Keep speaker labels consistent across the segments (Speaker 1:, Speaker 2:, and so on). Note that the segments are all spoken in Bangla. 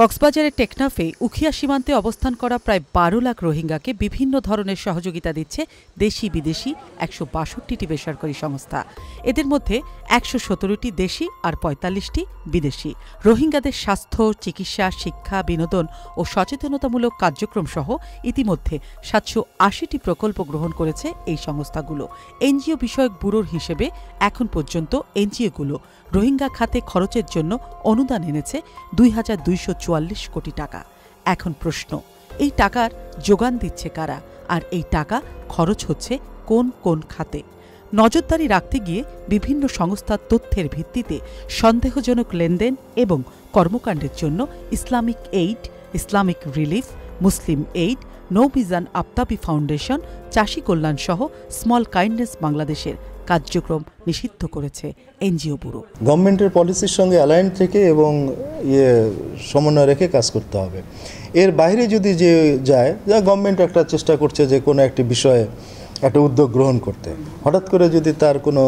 Speaker 1: কক্সবাজারের টেকনাফে উখিয়া সীমান্তে অবস্থান করা প্রায় বারো লাখ রোহিঙ্গাকে বিভিন্ন ধরনের সহযোগিতা দিচ্ছে দেশি বিদেশি একশো বাষট্টিটি বেসরকারি সংস্থা। এদের মধ্যে একশো সতেরোটি দেশি আর পঁয়তাল্লিশটি বিদেশি। রোহিঙ্গাদের স্বাস্থ্য, চিকিৎসা, শিক্ষা, বিনোদন ও সচেতনতামূলক কার্যক্রম সহ ইতিমধ্যে সাতশো আশিটি প্রকল্প গ্রহণ করেছে এই সংস্থাগুলো। এনজিও বিষয়ক ব্যুরোর হিসেবে এখন পর্যন্ত এনজিওগুলো রোহিঙ্গা খাতে খরচের জন্য অনুদান এনেছে দুই হাজার দুইশো চুয়াল্লিশ কোটি টাকা। এখন প্রশ্ন, এই টাকার যোগান দিচ্ছে কারা? আর এই টাকা খরচ হচ্ছে কোন কোন খাতে? নজরদারি রাখতে গিয়ে বিভিন্ন সংস্থার তথ্যের ভিত্তিতে সন্দেহজনক লেনদেন এবং কর্মকাণ্ডের জন্য Islamic aid, Islamic relief, Muslim aid নৌবিজান Aftabi foundation, চাষী কল্যাণ সহ স্মল কাইন্ডনেস বাংলাদেশের কার্যক্রম নিষিদ্ধ করেছে এনজিও ব্যুরো।
Speaker 2: গভর্নমেন্টের পলিসির সঙ্গে অ্যালাইন থেকে এবং ইয়ে সমন্বয় রেখে কাজ করতে হবে। এর বাইরে যদি যে যায়, যা গভর্নমেন্ট একটা চেষ্টা করছে যে কোনো একটি বিষয়ে একটা উদ্যোগ গ্রহণ করতে। হঠাৎ করে যদি তার কোনো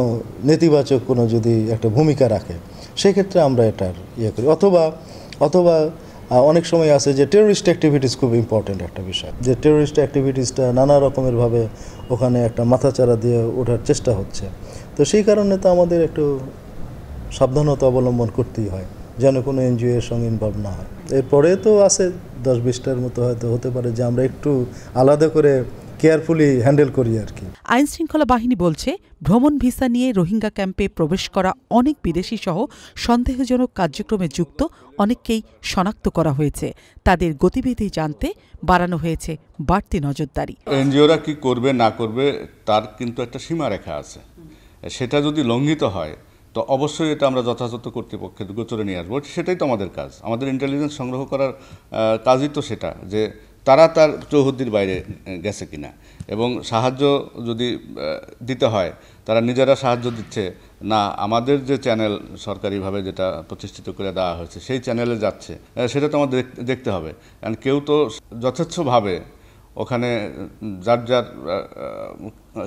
Speaker 2: নেতিবাচক কোনো যদি একটা ভূমিকা রাখে, সেক্ষেত্রে আমরা এটার ইয়ে করি। অথবা অথবা অনেক সময় আছে যে টেরোরিস্ট অ্যাক্টিভিটিস খুব ইম্পর্টেন্ট একটা বিষয়। যে টেরোরিস্ট অ্যাক্টিভিটিসটা নানা রকমেরভাবে ওখানে একটা মাথাচাড়া দিয়ে ওঠার চেষ্টা হচ্ছে। তো সেই কারণে তো আমাদের একটু সাবধানতা অবলম্বন করতেই হয়, যেন কোনো এনজিও এর সঙ্গে ইনভলভ না হয়। এরপরে তো আছে দশ বিশটার মতো হয়তো হতে পারে যে আমরা একটু আলাদা করে কেয়ারফুলি হ্যান্ডেল করি আর কি।
Speaker 1: আইন শৃঙ্খলা বাহিনী বলছে ভ্রমণ ভিসা নিয়ে রোহিঙ্গা ক্যাম্পে প্রবেশ করা অনেক বিদেশি সহ সন্দেহজনক কার্যক্রমে যুক্ত অনেককেই শনাক্ত করা হয়েছে। তাদের গতিবিধি জানতে বাড়ানো হয়েছে বাড়তি নজরদারি।
Speaker 3: এনজিওরা কি করবে না করবে তার কিন্তু একটা সীমারেখা আছে। সেটা যদি লঙ্ঘিত হয় তো অবশ্যই এটা আমরা যথাযথ কর্তৃপক্ষের গোচরে নিয়ে আসব। সেটাই তো আমাদের কাজ। আমাদের ইন্টেলিজেন্স সংগ্রহ করার কাজই তো সেটা যে তারা তার চৌহদ্দির বাইরে গেছে কিনা। এবং সাহায্য যদি দিতে হয় তারা নিজেরা সাহায্য দিচ্ছে না আমাদের যে চ্যানেল সরকারিভাবে যেটা প্রতিষ্ঠিত করে দেওয়া হয়েছে সেই চ্যানেলে যাচ্ছে সেটা তো আমাদের দেখতে হবে। কারণ কেউ তো যথেচ্ছভাবে ওখানে যার যার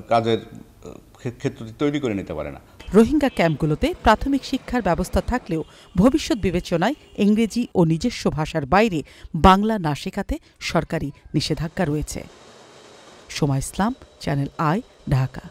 Speaker 3: কাজের আহ, ক্ষে- ক্ষেত্রটি তৈরি করে নিতে পারে না।
Speaker 1: রোহিঙ্গা ক্যাম্পগুলোতে প্রাথমিক শিক্ষার ব্যবস্থা থাকলেও ভবিষ্যৎ বিবেচনায় ইংরেজি ও নিজস্ব ভাষার বাইরে বাংলা না শেখাতে সরকারি নিষেধাজ্ঞা রয়েছে। সময় ইসলাম চ্যানেল আই ঢাকা।